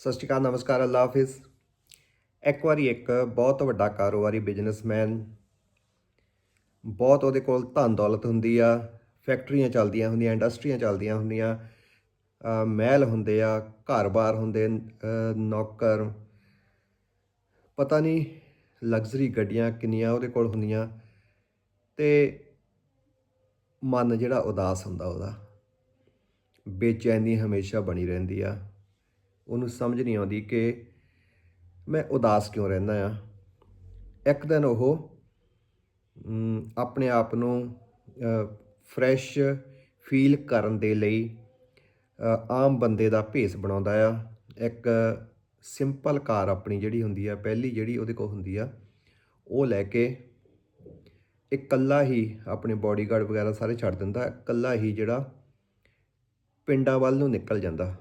ਸਤਿ ਸ਼੍ਰੀ ਅਕਾਲ, ਨਮਸਕਾਰ, ਅੱਲਾ ਹਾਫਿਜ਼। ਇੱਕ ਵਾਰੀ ਇੱਕ ਬਹੁਤ ਵੱਡਾ ਕਾਰੋਬਾਰੀ ਬਿਜ਼ਨਸਮੈਨ ਬਹੁਤ ਉਹਦੇ ਕੋਲ ਧਨ ਦੌਲਤ ਹੁੰਦੀ ਆ, ਫੈਕਟਰੀਆਂ ਚੱਲਦੀਆਂ ਹੁੰਦੀਆਂ, ਇੰਡਸਟਰੀਆਂ ਚੱਲਦੀਆਂ ਹੁੰਦੀਆਂ ਮਹਿਲ ਹੁੰਦੇ ਆ, ਘਰ-ਬਾਰ ਹੁੰਦੇ ਨੌਕਰ, ਪਤਾ ਨਹੀਂ ਲਗਜ਼ਰੀ ਗੱਡੀਆਂ ਕਿੰਨੀਆਂ ਉਹਦੇ ਕੋਲ ਹੁੰਦੀਆਂ, ਤੇ ਮਨ ਜਿਹੜਾ ਉਦਾਸ ਹੁੰਦਾ ਉਹਦਾ, ਬੇਚੈਨੀ ਹਮੇਸ਼ਾ ਬਣੀ ਰਹਿੰਦੀ ਆ। ਉਹਨੂੰ ਸਮਝ ਨਹੀਂ ਆਉਂਦੀ ਕਿ ਮੈਂ ਉਦਾਸ ਕਿਉਂ ਰਹਿੰਦਾ ਆ ਇੱਕ ਦਿਨ ਉਹ ਆਪਣੇ ਆਪ ਨੂੰ ਫਰੈਸ਼ ਫੀਲ ਕਰਨ ਦੇ ਲਈ ਆਮ ਬੰਦੇ ਦਾ ਭੇਸ ਬਣਾਉਂਦਾ ਆ। ਇੱਕ ਸਿੰਪਲ ਕਾਰ ਆਪਣੀ ਜਿਹੜੀ ਹੁੰਦੀ ਆ, ਪਹਿਲੀ ਜਿਹੜੀ ਉਹਦੇ ਕੋਲ ਹੁੰਦੀ ਆ, ਉਹ ਲੈ ਕੇ ਇਕੱਲਾ ਹੀ ਆਪਣੇ ਬਾਡੀਗਾਰਡ ਵਗੈਰਾ ਸਾਰੇ ਛੱਡ ਦਿੰਦਾ, ਇਕੱਲਾ ਹੀ ਜਿਹੜਾ ਪਿੰਡਾਂ ਵੱਲ ਨੂੰ ਨਿਕਲ ਜਾਂਦਾ।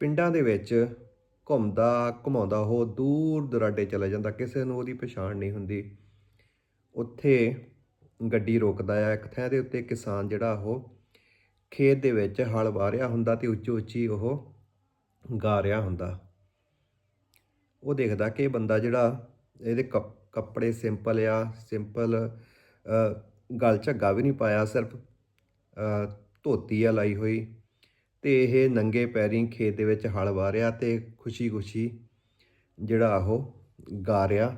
ਪਿੰਡਾਂ ਦੇ ਵਿੱਚ ਘੁੰਮਦਾ, ਘੁਮਾਉਂਦਾ, ਉਹ ਦੂਰ ਦੁਰਾਡੇ ਚਲਾ ਜਾਂਦਾ, ਕਿਸੇ ਨੂੰ ਉਹਦੀ ਪਛਾਣ ਨਹੀਂ ਹੁੰਦੀ। ਉੱਥੇ ਗੱਡੀ ਰੋਕਦਾ ਆ, ਇੱਕ ਥਾਂ ਦੇ ਉੱਤੇ ਕਿਸਾਨ ਜਿਹੜਾ ਉਹ ਖੇਤ ਦੇ ਵਿੱਚ ਹਲ ਵਾਹ ਰਿਹਾ ਹੁੰਦਾ ਤੇ ਉੱਚੀ ਉੱਚੀ ਉਹ ਗਾ ਰਿਹਾ ਹੁੰਦਾ। ਉਹ ਦੇਖਦਾ ਕਿ ਇਹ ਬੰਦਾ ਜਿਹੜਾ ਇਹਦੇ ਕੱਪ- ਕੱਪੜੇ ਸਿੰਪਲ ਆ, ਸਿੰਪਲ ਗਲ ਝੱਗਾ ਵੀ ਨਹੀਂ ਪਾਇਆ, ਸਿਰਫ ਧੋਤੀ ਆ ਲਾਈ ਹੋਈ। ਤੇ ਇਹ ਨੰਗੇ ਪੈਰੀਂ ਖੇਤ ਦੇ ਵਿੱਚ ਹਲ ਵਾਰਿਆ ਰਿਹਾ ਤੇ ਖੁਸ਼ੀ-ਖੁਸ਼ੀ ਜਿਹੜਾ ਉਹ ਗਾ ਰਿਹਾ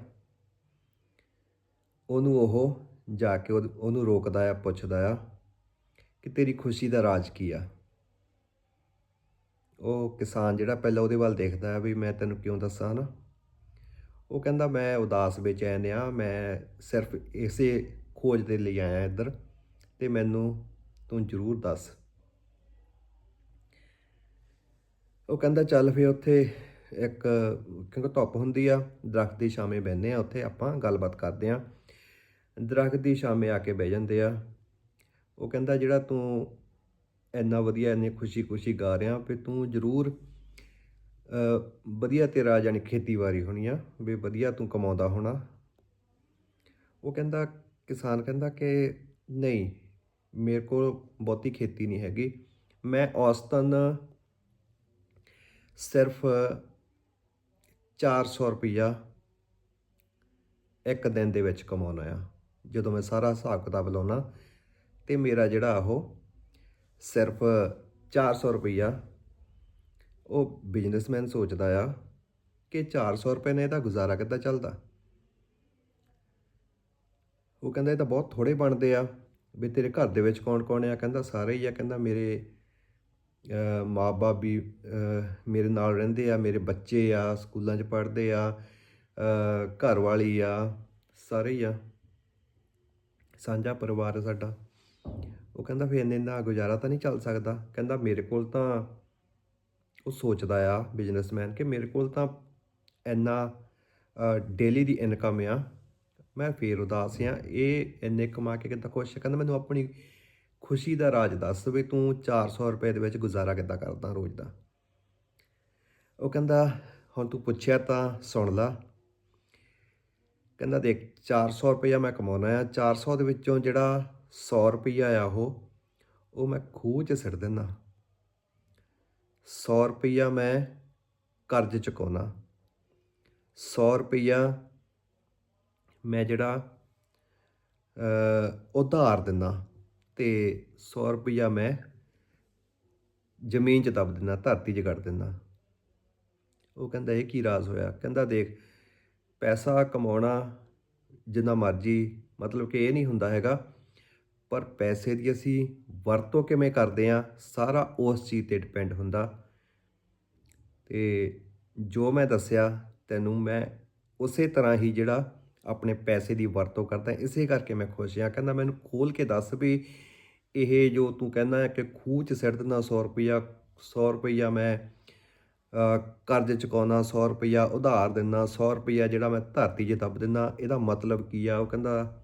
ਉਹਨੂੰ ਉਹ ਜਾ ਕੇ ਉਹਦ- ਉਹਨੂੰ ਰੋਕਦਾ ਆ, ਪੁੱਛਦਾ ਆ ਕਿ ਤੇਰੀ ਖੁਸ਼ੀ ਦਾ ਰਾਜ ਕੀ ਆ? ਉਹ ਕਿਸਾਨ ਜਿਹੜਾ ਪਹਿਲਾਂ ਉਹਦੇ ਵੱਲ ਦੇਖਦਾ ਆ ਵੀ ਮੈਂ ਤੈਨੂੰ ਕਿਉਂ ਦੱਸਾਂ ਨਾ? ਉਹ ਕਹਿੰਦਾ, ਮੈਂ ਉਦਾਸ ਬੇਚੈਨ ਆ ਮੈਂ ਸਿਰਫ ਇਸੇ ਖੋਜ ਦੇ ਲਈ ਆਇਆ ਇੱਧਰ ਤੇ ਮੈਨੂੰ ਤੂੰ ਜ਼ਰੂਰ ਦੱਸ। ਉਹ ਕਹਿੰਦਾ, ਚੱਲ ਫੇ ਉੱਥੇ ਇੱਕ, ਕਿਉਂਕਿ ਧੁੱਪ ਹੁੰਦੀ ਆ, ਦਰਖਤ ਦੀ ਛਾਵੇਂ ਬਹਿੰਦੇ ਆ, ਉੱਥੇ ਆਪਾਂ ਗੱਲਬਾਤ ਕਰਦੇ ਆ। ਦਰਖਤ ਦੀ ਛਾਵੇਂ ਆ ਕੇ ਬਹਿ ਜਾਂਦੇ ਆ। ਉਹ ਕਹਿੰਦਾ, ਜਿਹੜਾ ਤੂੰ ਇੰਨਾ ਵਧੀਆ, ਇੰਨੀ ਖੁਸ਼ੀ-ਖੁਸ਼ੀ ਗਾ ਰਿਹਾ ਵੀ ਤੂੰ ਜ਼ਰੂਰ ਵਧੀਆ ਤੇਰਾ ਜਾਨੀ ਖੇਤੀਬਾੜੀ ਹੋਣੀ ਆ, ਵੀ ਵਧੀਆ ਤੂੰ ਕਮਾਉਂਦਾ ਹੋਣਾ। ਉਹ ਕਹਿੰਦਾ, ਕਿਸਾਨ ਕਹਿੰਦਾ ਕਿ ਨਹੀਂ, ਮੇਰੇ ਕੋਲ ਬਹੁਤੀ ਖੇਤੀ ਨਹੀਂ ਹੈਗੀ। ਮੈਂ ਔਸਤਨ ਸਿਰਫ 400 ਰੁਪਈਆ ਇੱਕ ਦਿਨ ਦੇ ਵਿੱਚ ਕਮਾਉਣਾ ਆ। ਜਦੋਂ ਮੈਂ ਸਾਰਾ ਹਿਸਾਬ ਕਿਤਾਬ ਲਾਉਣਾ ਤੇ ਮੇਰਾ ਜਿਹੜਾ ਉਹ ਸਿਰਫ 400 ਰੁਪਈਆ, ਉਹ ਬਿਜ਼ਨਸਮੈਨ ਸੋਚਦਾ ਆ ਕਿ 400 ਰੁਪਏ ਨੇ ਇਹਦਾ ਗੁਜ਼ਾਰਾ ਕਿੱਦਾਂ ਚੱਲਦਾ। ਉਹ ਕਹਿੰਦਾ ਇਹ ਤਾਂ ਬਹੁਤ ਥੋੜੇ ਬਣਦੇ ਆ ਵੀ ਤੇਰੇ ਘਰ ਦੇ ਵਿੱਚ ਕੌਣ ਕੌਣ ਆ? ਕਹਿੰਦਾ ਸਾਰੇ ਹੀ ਆ। ਕਹਿੰਦਾ ਮੇਰੇ ਮਾਪੇ ਵੀ ਮੇਰੇ ਨਾਲ ਰਹਿੰਦੇ ਆ ਮੇਰੇ ਬੱਚੇ ਆ ਸਕੂਲਾਂ 'ਚ ਪੜ੍ਹਦੇ ਆ ਅਹ, ਘਰ ਵਾਲੀ ਆ ਸਾਰੇ ਹੀ ਆ। ਸਾਂਝਾ ਪਰਿਵਾਰ ਆ ਸਾਡਾ। ਉਹ ਕਹਿੰਦਾ ਫਿਰ ਇੰਨੇ ਦਾ ਗੁਜ਼ਾਰਾ ਤਾਂ ਨਹੀਂ ਚੱਲ ਸਕਦਾ। ਕਹਿੰਦਾ ਮੇਰੇ ਕੋਲ ਤਾਂ ਉਹ ਸੋਚਦਾ ਆ ਬਿਜ਼ਨਸਮੈਨ ਕਿ ਮੇਰੇ ਕੋਲ ਤਾਂ ਇੰਨਾ ਡੇਲੀ ਦੀ ਇਨਕਮ ਆ। ਮੈਂ ਫੇਰ ਉਦਾਸ ਆ। ਇਹ ਇੰਨੇ ਕਮਾ ਕੇ ਕਿੱਦਾਂ ਖੁਸ਼ ਕਹਿੰਦਾ ਮੈਨੂੰ ਆਪਣੀ ਖੁਸ਼ੀ ਦਾ ਰਾਜ ਦੱਸ ਵੀ ਤੂੰ 400 ਰੁਪਏ ਦੇ ਵਿੱਚ ਗੁਜ਼ਾਰਾ ਕਿੱਦਾਂ ਕਰਦਾ ਰੋਜ਼ ਦਾ? ਉਹ ਕਹਿੰਦਾ, ਹੁਣ ਤੂੰ ਪੁੱਛਿਆ ਤਾਂ ਸੁਣ ਲਾ। ਕਹਿੰਦਾ, ਦੇਖ 400 ਰੁਪਇਆ ਮੈਂ ਕਮਾਉਣਾ ਆ। 400 ਦੇ ਵਿੱਚੋਂ ਜਿਹੜਾ 100 ਰੁਪਇਆ ਆ ਉਹ ਉਹ ਮੈਂ ਖੂਹ 'ਚ ਸਿੱਟ ਦਿੰਦਾ। 100 ਰੁਪਇਆ ਮੈਂ ਕਰਜ਼ ਚੁਕਾਉਣਾ। 100 ਰੁਪਇਆ ਮੈਂ ਜਿਹੜਾ ਉਧਾਰ ਦਿੰਦਾ। ਤੇ 100 ਰੁਪਇਆ ਮੈਂ ਜ਼ਮੀਨ 'ਚ ਦਬ ਦਿੰਦਾ, ਧਰਤੀ 'ਚ ਕੱਢ ਦਿੰਦਾ। ਉਹ ਕਹਿੰਦਾ, ਇਹ ਕੀ ਰਾਜ਼ ਹੋਇਆ? ਕਹਿੰਦਾ, ਦੇਖ, ਪੈਸਾ ਕਮਾਉਣਾ ਜਿੰਨਾ ਮਰਜ਼ੀ, ਮਤਲਬ ਕਿ ਇਹ ਨਹੀਂ ਹੁੰਦਾ ਹੈਗਾ, ਪਰ ਪੈਸੇ ਦੀ ਅਸੀਂ ਵਰਤੋਂ ਕਿਵੇਂ ਕਰਦੇ ਆ, ਸਾਰਾ ਉਸ ਚੀਜ਼ ਤੇ ਡਿਪੈਂਡ ਹੁੰਦਾ। ਤੇ ਜੋ ਮੈਂ ਦੱਸਿਆ, ਤੈਨੂੰ ਮੈਂ ਉਸੇ ਤਰ੍ਹਾਂ ਹੀ ਜਿਹੜਾ ਆਪਣੇ ਪੈਸੇ ਦੀ ਵਰਤੋਂ ਕਰਦਾ, ਇਸੇ ਕਰਕੇ ਮੈਂ ਖੁਸ਼ ਹਾਂ ਕਹਿੰਦਾ, ਮੈਨੂੰ ਖੋਲ ਕੇ ਦੱਸ ਵੀ ਇਹ ਜੋ ਤੂੰ ਕਹਿੰਦਾ ਹੈ ਕਿ ਖੂਹ 'ਚ ਸਿੱਟ ਦਿੰਦਾ 100 ਰੁਪਈਆ 100 ਰੁਪਈਆ ਮੈਂ ਕਰਜ਼ ਚੁਕਾਉਣਾ 100 ਰੁਪਈਆ ਉਧਾਰ ਦਿੰਦਾ 100 ਰੁਪਈਆ ਜਿਹੜਾ ਮੈਂ ਧਰਤੀ 'ਚ ਦੱਬ ਦਿੰਦਾ, ਇਹਦਾ ਮਤਲਬ ਕੀ ਆ? ਉਹ ਕਹਿੰਦਾ,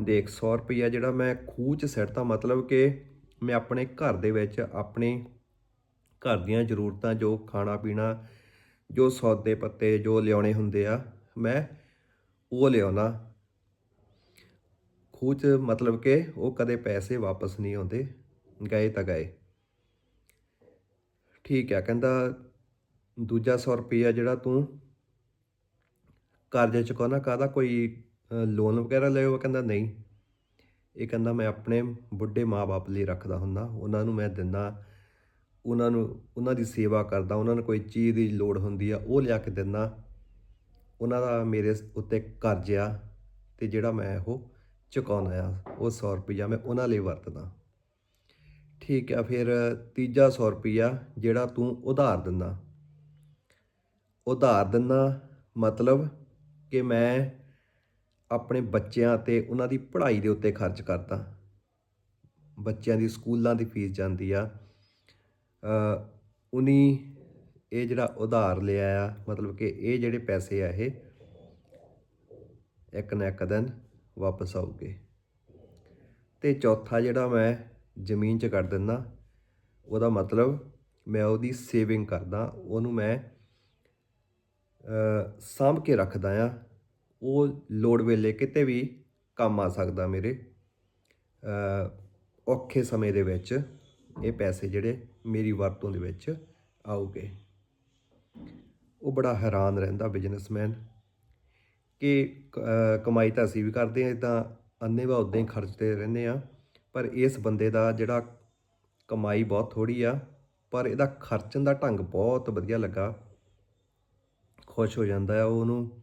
ਦੇਖ 100 ਰੁਪਈਆ ਜਿਹੜਾ ਮੈਂ ਖੂਹ 'ਚ ਸਿੱਟਦਾ ਮਤਲਬ ਕਿ ਮੈਂ ਆਪਣੇ ਘਰ ਦੇ ਵਿੱਚ ਆਪਣੇ ਘਰ ਦੀਆਂ ਜ਼ਰੂਰਤਾਂ, ਜੋ ਖਾਣਾ ਪੀਣਾ, ਜੋ ਸੌਦੇ ਪੱਤੇ, ਜੋ ਲਿਆਉਣੇ ਹੁੰਦੇ ਆ, ਮੈਂ ਉਹ ਲਿਆਉਣਾ। ਖੂਹ 'ਚ ਮਤਲਬ ਕਿ ਉਹ ਕਦੇ ਪੈਸੇ ਵਾਪਸ ਨਹੀਂ ਆਉਂਦੇ, ਗਏ ਤਾਂ ਗਏ। ਠੀਕ ਆ, ਕਹਿੰਦਾ ਦੂਜਾ 100 ਰੁਪਈਆ ਜਿਹੜਾ ਤੂੰ ਕਰਜ਼ੇ ਚੁਕਾਉਣਾ ਕਾਹਦਾ ਕੋਈ ਲੋਨ ਵਗੈਰਾ ਲਿਓ ਕਹਿੰਦਾ ਨਹੀਂ। ਇਹ ਕਹਿੰਦਾ ਮੈਂ ਆਪਣੇ ਬੁੱਢੇ ਮਾਪੇ ਲਈ ਰੱਖਦਾ ਹੁੰਦਾ, ਉਹਨਾਂ ਨੂੰ ਮੈਂ ਦਿੰਦਾ, ਉਹਨਾਂ ਨੂੰ, ਉਹਨਾਂ ਦੀ ਸੇਵਾ ਕਰਦਾ, ਉਹਨਾਂ ਨੂੰ ਕੋਈ ਚੀਜ਼ ਦੀ ਲੋੜ ਹੁੰਦੀ ਆ, ਉਹ ਲਿਆ ਕੇ ਦਿੰਦਾ। ਉਹਨਾਂ ਦਾ ਮੇਰੇ ਉੱਤੇ ਕਰਜ਼ ਆ ਤੇ ਜਿਹੜਾ ਮੈਂ ਉਹ ਚੁਕਾਉਣਾ ਆ, ਉਹ 100 ਰੁਪਈਆ ਮੈਂ ਉਹਨਾਂ ਲਈ ਵਰਤਦਾ। ਠੀਕ ਆ, ਫਿਰ ਤੀਜਾ 100 ਰੁਪਈਆ ਜਿਹੜਾ ਤੂੰ ਉਧਾਰ ਦਿੰਦਾ। ਉਧਾਰ ਦਿੰਦਾ ਮਤਲਬ ਕਿ ਮੈਂ ਆਪਣੇ ਬੱਚਿਆਂ ਤੇ ਉਹਨਾਂ ਦੀ ਪੜ੍ਹਾਈ ਦੇ ਉੱਤੇ ਖਰਚ ਕਰਦਾ। ਬੱਚਿਆਂ ਦੀ ਸਕੂਲਾਂ ਦੀ ਫੀਸ ਜਾਂਦੀ ਆ। ਅ ਉਨੀ ਇਹ ਜਿਹੜਾ ਉਧਾਰ ਲਿਆ ਆ, ਮਤਲਬ ਕਿ ਇਹ ਜਿਹੜੇ ਪੈਸੇ ਆ ਇਹ, ਇੱਕ ਨਾ ਇੱਕ ਦਿਨ ਵਾਪਸ ਆਉਗੇ ਤੇ ਚੌਥਾ ਜਿਹੜਾ ਮੈਂ ਜ਼ਮੀਨ 'ਚ ਕੱਢ ਦਿੰਦਾ, ਉਹਦਾ ਮਤਲਬ ਮੈਂ ਉਹਦੀ ਸੇਵਿੰਗ ਕਰਦਾ, ਉਹਨੂੰ ਮੈਂ ਸਾਂਭ ਕੇ ਰੱਖਦਾ ਆ ਉਹ ਲੋੜ ਵੇਲੇ ਕਿਤੇ ਵੀ ਕੰਮ ਆ ਸਕਦਾ ਮੇਰੇ ਔਖੇ ਸਮੇਂ ਦੇ ਵਿੱਚ ਇਹ ਪੈਸੇ ਜਿਹੜੇ ਮੇਰੀ ਵਰਤੋਂ ਦੇ ਵਿੱਚ ਆਉਗੇ ਉਹ ਬੜਾ ਹੈਰਾਨ ਰਹਿੰਦਾ ਬਿਜ਼ਨਸਮੈਨ ਕਿ ਕਮਾਈ ਤਾਂ ਅਸੀਂ ਵੀ ਕਰਦੇ ਹਾਂ ਤਾਂ ਅੰਨੇਵਾਹ ਉਦਾਂ ਹੀ ਖਰਚਦੇ ਰਹਿੰਦੇ ਆ ਪਰ ਇਸ ਬੰਦੇ ਦਾ ਜਿਹੜਾ ਕਮਾਈ ਬਹੁਤ ਥੋੜੀ ਆ, ਪਰ ਇਹਦਾ ਖਰਚਣ ਦਾ ਢੰਗ ਬਹੁਤ ਵਧੀਆ ਲੱਗਾ। ਖੁਸ਼ ਹੋ ਜਾਂਦਾ ਆ ਉਹਨੂੰ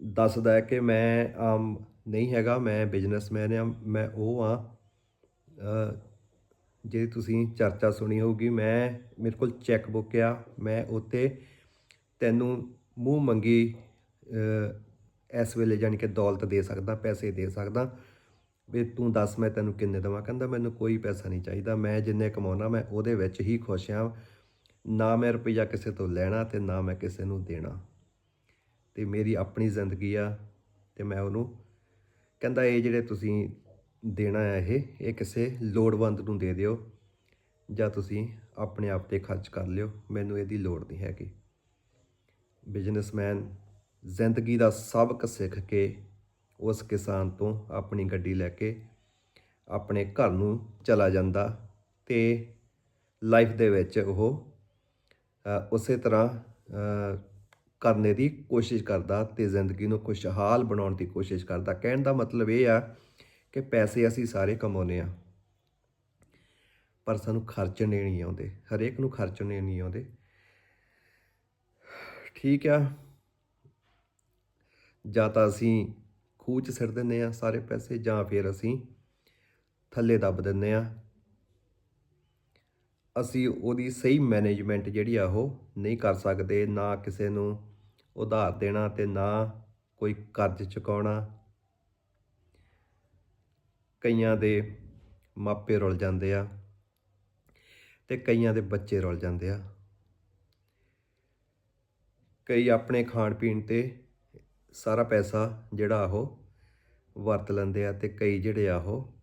ਦੱਸਦਾ ਹੈ ਕਿ ਮੈਂ ਆਮ ਨਹੀਂ ਹੈਗਾ, ਮੈਂ ਬਿਜ਼ਨਸਮੈਨ ਆ ਮੈਂ ਉਹ ਆ ਜੇ ਤੁਸੀਂ ਚਰਚਾ ਸੁਣੀ ਹੋਊਗੀ, ਮੈਂ ਮੇਰੇ ਕੋਲ ਚੈੱਕ ਬੁੱਕ ਆ, ਮੈਂ ਉੱਤੇ ਤੈਨੂੰ ਮੂੰਹ ਮੰਗੀ ਇਸ ਵੇਲੇ ਜਾਣੀ ਕਿ ਦੌਲਤ ਦੇ ਸਕਦਾ, ਪੈਸੇ ਦੇ ਸਕਦਾ, ਵੀ ਤੂੰ ਦੱਸ ਮੈਂ ਤੈਨੂੰ ਕਿੰਨੇ ਦੇਵਾਂ? ਕਹਿੰਦਾ, ਮੈਨੂੰ ਕੋਈ ਪੈਸਾ ਨਹੀਂ ਚਾਹੀਦਾ, ਮੈਂ ਜਿੰਨੇ ਕਮਾਉਣਾ, ਮੈਂ ਉਹਦੇ ਵਿੱਚ ਹੀ ਖੁਸ਼ ਹਾਂ ਨਾ ਮੈਂ ਰੁਪਈਆ ਕਿਸੇ ਤੋਂ ਲੈਣਾ ਤੇ ਨਾ ਮੈਂ ਕਿਸੇ ਨੂੰ ਦੇਣਾ। ਤੇ ਮੇਰੀ ਆਪਣੀ ਜ਼ਿੰਦਗੀ ਆ ਤੇ ਮੈਂ ਉਹਨੂੰ ਕਹਿੰਦਾ, ਇਹ ਜਿਹੜੇ ਤੁਸੀਂ ਦੇਣਾ ਹੈ ਇਹ ਇਹ ਕਿਸੇ ਲੋੜਵੰਦ ਨੂੰ ਦੇ ਦਿਓ ਜਾਂ ਤੁਸੀਂ ਆਪਣੇ ਆਪ ਤੇ ਖਰਚ ਕਰ ਲਿਓ, ਮੈਨੂੰ ਇਹਦੀ ਲੋੜ ਨਹੀਂ ਹੈਗੀ। ਬਿਜ਼ਨਸਮੈਨ ਜ਼ਿੰਦਗੀ ਦਾ ਸਬਕ ਸਿੱਖ ਕੇ ਉਸ ਕਿਸਾਨ ਤੋਂ ਆਪਣੀ ਗੱਡੀ ਲੈ ਕੇ ਆਪਣੇ ਘਰ ਨੂੰ ਚਲਾ ਜਾਂਦਾ ਤੇ ਲਾਈਫ ਦੇ ਵਿੱਚ ਉਹ ਉਸੇ ਤਰ੍ਹਾਂ ਕਰਨੇ ਦੀ ਕੋਸ਼ਿਸ਼ ਕਰਦਾ ਤੇ ਜ਼ਿੰਦਗੀ ਨੂੰ ਖੁਸ਼ਹਾਲ ਬਣਾਉਣ ਦੀ ਕੋਸ਼ਿਸ਼ ਕਰਦਾ। ਕਹਿਣ ਦਾ ਮਤਲਬ ਇਹ ਆ ਕਿ ਪੈਸੇ ਅਸੀਂ ਸਾਰੇ ਕਮਾਉਂਦੇ ਆ ਪਰ ਸਾਨੂੰ ਖਰਚਣੇ ਨਹੀਂ ਆਉਂਦੇ, ਹਰੇਕ ਨੂੰ ਖਰਚਣੇ ਨਹੀਂ ਆਉਂਦੇ। ਠੀਕ ਆ। ਜਾਂ ਤਾਂ ਅਸੀਂ ਖੂਹ 'ਚ ਸਿੱਟ ਦਿੰਦੇ ਆ ਸਾਰੇ ਪੈਸੇ ਜਾਂ ਫਿਰ ਅਸੀਂ ਥੱਲੇ ਦੱਬ ਦਿੰਦੇ ਆ ਅਸੀਂ ਉਹਦੀ ਸਹੀ ਮੈਨੇਜਮੈਂਟ ਜਿਹੜੀ ਆ ਉਹ ਨਹੀਂ ਕਰ ਸਕਦੇ, ਨਾ ਕਿਸੇ ਨੂੰ ਉਧਾਰ ਦੇਣਾ ਤੇ ਨਾ ਕੋਈ ਕਰਜ਼ ਚੁਕਾਉਣਾ। ਕਈਆਂ ਦੇ ਮਾਪੇ ਰੁੱਲ ਜਾਂਦੇ ਆ ਤੇ ਕਈਆਂ ਦੇ ਬੱਚੇ ਰੁੱਲ ਜਾਂਦੇ ਆ। ਕਈ ਆਪਣੇ ਖਾਣ ਪੀਣ ਤੇ ਸਾਰਾ ਪੈਸਾ ਜਿਹੜਾ ਉਹ ਵਰਤ ਲੈਂਦੇ ਆ ਤੇ ਕਈ ਜਿਹੜੇ ਆ ਉਹ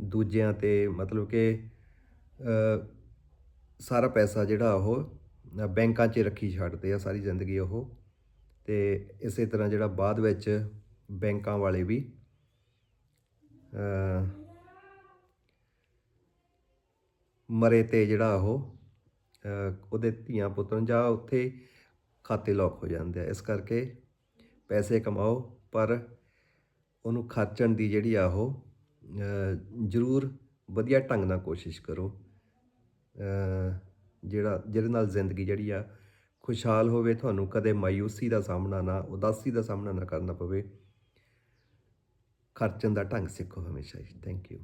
ਦੂਜਿਆਂ ਤੇ ਮਤਲਬ ਕਿ ਸਾਰਾ ਪੈਸਾ ਜਿਹੜਾ ਉਹ ਬੈਂਕਾਂ 'ਚ ਰੱਖੀ ਛੱਡਦੇ ਆ ਸਾਰੀ ਜ਼ਿੰਦਗੀ ਉਹ। ਤੇ ਇਸੇ ਤਰ੍ਹਾਂ ਜਿਹੜਾ ਬਾਅਦ ਵਿੱਚ ਬੈਂਕਾਂ ਵਾਲੇ ਵੀ ਮਰੇ ਤੇ ਜਿਹੜਾ ਉਹ ਉਹਦੇ ਧੀਆਂ ਪੁੱਤਰ ਜਾਂ ਉੱਥੇ ਖਾਤੇ ਲੌਕ ਹੋ ਜਾਂਦੇ ਆ। ਇਸ ਕਰਕੇ ਪੈਸੇ ਕਮਾਓ, ਪਰ ਉਹਨੂੰ ਖਰਚਣ ਦੀ ਜਿਹੜੀ ਆ ਉਹ ਜ਼ਰੂਰ ਵਧੀਆ ਢੰਗ ਨਾਲ ਕੋਸ਼ਿਸ਼ ਕਰੋ। ਜਿਹੜਾ, ਜਿਹਦੇ ਨਾਲ ਜ਼ਿੰਦਗੀ ਜਿਹੜੀ ਆ ਖੁਸ਼ਹਾਲ ਹੋਵੇ, ਤੁਹਾਨੂੰ ਕਦੇ ਮਾਇੂਸੀ ਦਾ ਸਾਹਮਣਾ ਨਾ, ਉਦਾਸੀ ਦਾ ਸਾਹਮਣਾ ਨਾ ਕਰਨਾ ਪਵੇ। ਖਰਚਣ ਦਾ ਢੰਗ ਸਿੱਖੋ ਹਮੇਸ਼ਾ ਹੀ। Thank you